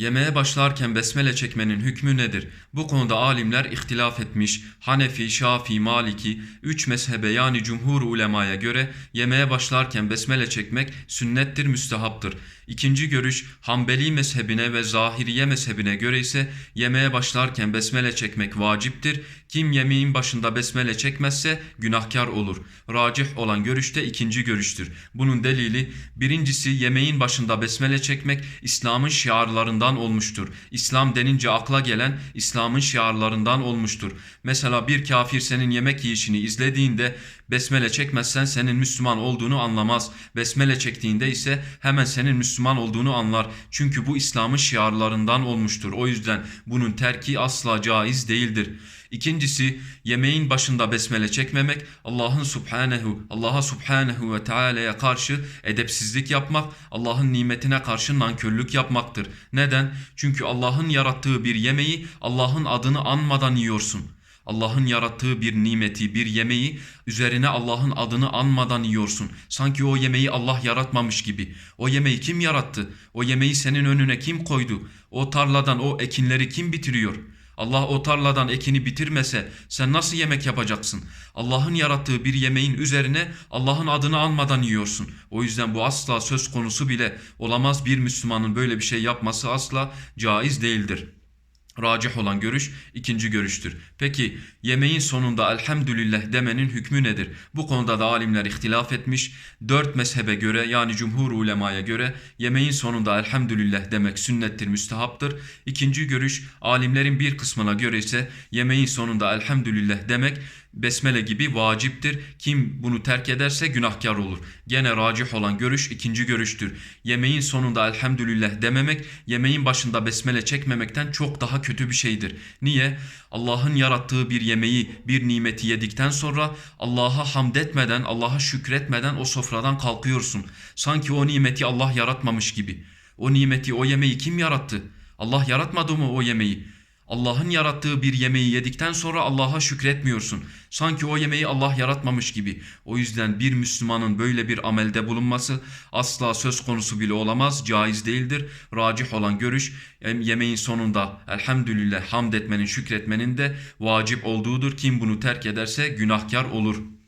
Yemeğe başlarken besmele çekmenin hükmü nedir? Bu konuda alimler ihtilaf etmiş. Hanefi, Şafii, Maliki, üç mezhebe yani cumhur ulemaya göre yemeğe başlarken besmele çekmek sünnettir, müstehaptır. İkinci görüş Hanbeli mezhebine ve Zahiriye mezhebine göre ise yemeğe başlarken besmele çekmek vaciptir. Kim yemeğin başında besmele çekmezse günahkar olur. Racih olan görüş de ikinci görüştür. Bunun delili birincisi yemeğin başında besmele çekmek İslam'ın şiarlarından olmuştur. İslam denince akla gelen İslam'ın şiarlarından olmuştur. Mesela bir kafir senin yemek yiyişini izlediğinde besmele çekmezsen senin Müslüman olduğunu anlamaz. Besmele çektiğinde ise hemen senin Müslüman olduğunu anlar. Çünkü bu İslam'ın şiarlarından olmuştur. O yüzden bunun terki asla caiz değildir. İkincisi yemeğin başında besmele çekmemek Allah'ın subhanehu Allah'a subhanehu ve teala'ya karşı edepsizlik yapmak Allah'ın nimetine karşı nankörlük yapmaktır. Neden? Çünkü Allah'ın yarattığı bir yemeği Allah'ın adını anmadan yiyorsun. Allah'ın yarattığı bir nimeti, bir yemeği üzerine Allah'ın adını anmadan yiyorsun. Sanki o yemeği Allah yaratmamış gibi. O yemeği kim yarattı? O yemeği senin önüne kim koydu? O tarladan o ekinleri kim bitiriyor? Allah o tarladan ekini bitirmese sen nasıl yemek yapacaksın? Allah'ın yarattığı bir yemeğin üzerine Allah'ın adını anmadan yiyorsun. O yüzden bu asla söz konusu bile olamaz. Bir Müslümanın böyle bir şey yapması asla caiz değildir. Racih olan görüş ikinci görüştür. Peki yemeğin sonunda elhamdülillah demenin hükmü nedir? Bu konuda da alimler ihtilaf etmiş. Dört mezhebe göre yani cumhur ulemaya göre yemeğin sonunda elhamdülillah demek sünnettir, müstehaptır. İkinci görüş alimlerin bir kısmına göre ise yemeğin sonunda elhamdülillah demek besmele gibi vaciptir. Kim bunu terk ederse günahkar olur. Gene racih olan görüş ikinci görüştür. Yemeğin sonunda elhamdülillah dememek, yemeğin başında besmele çekmemekten çok daha kötü bir şeydir. Niye? Allah'ın yarattığı bir yemeği, bir nimeti yedikten sonra Allah'a hamd etmeden, Allah'a şükretmeden o sofradan kalkıyorsun. Sanki o nimeti Allah yaratmamış gibi. O nimeti, o yemeği kim yarattı? Allah yaratmadı mı o yemeği? Allah'ın yarattığı bir yemeği yedikten sonra Allah'a şükretmiyorsun. Sanki o yemeği Allah yaratmamış gibi. O yüzden bir Müslümanın böyle bir amelde bulunması asla söz konusu bile olamaz, caiz değildir. Racih olan görüş yemeğin sonunda elhamdülillah hamd etmenin, şükretmenin de vacip olduğudur. Kim bunu terk ederse günahkar olur.